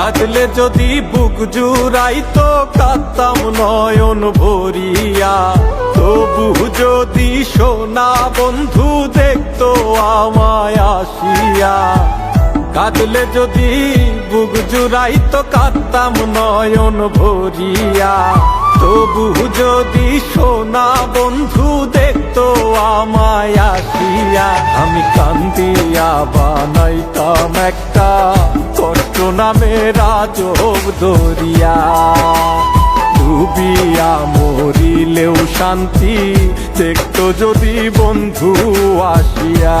কাঁদলে যদি বুক জুড়াইতো কাঁদতাম নয়ন ভরিয়া। তবু যদি সোনা বন্ধু দেখতো আমায় আসিয়া। কাঁদলে যদি বুক জুড়াইতো কাঁদতাম নয়ন ভরিয়া। তবু যদি সোনা বন্ধু দেখতো আমায় আসিয়া। আমি কান্দিয়া বানাইতাম একটা কষ্ট নামে রাজব দরিয়া ডুবিয়া মরিলেও শান্তি, দেখতো যদি বন্ধু আসিয়া।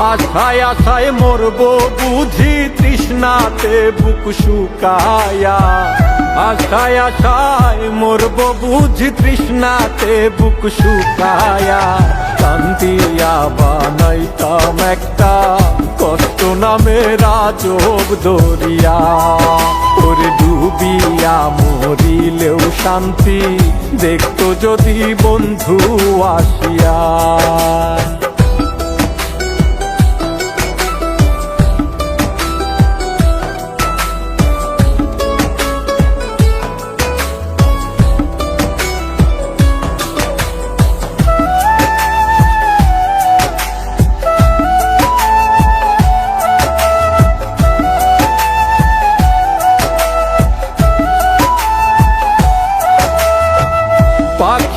আশায় আশায় মরব বুঝি তৃষ্ণাতে বুক শুকায়া। আশায় আশায় মরব বুঝি তৃষ্ণাতে বুক শুকায়া। কান্দিয়া বানাইতাম একটা, কষ্ট নামে রাজব দরিয়া ওরে ডুবিয়া মরিলেও শান্তি, দেখতো যদি বন্ধু আসিয়া।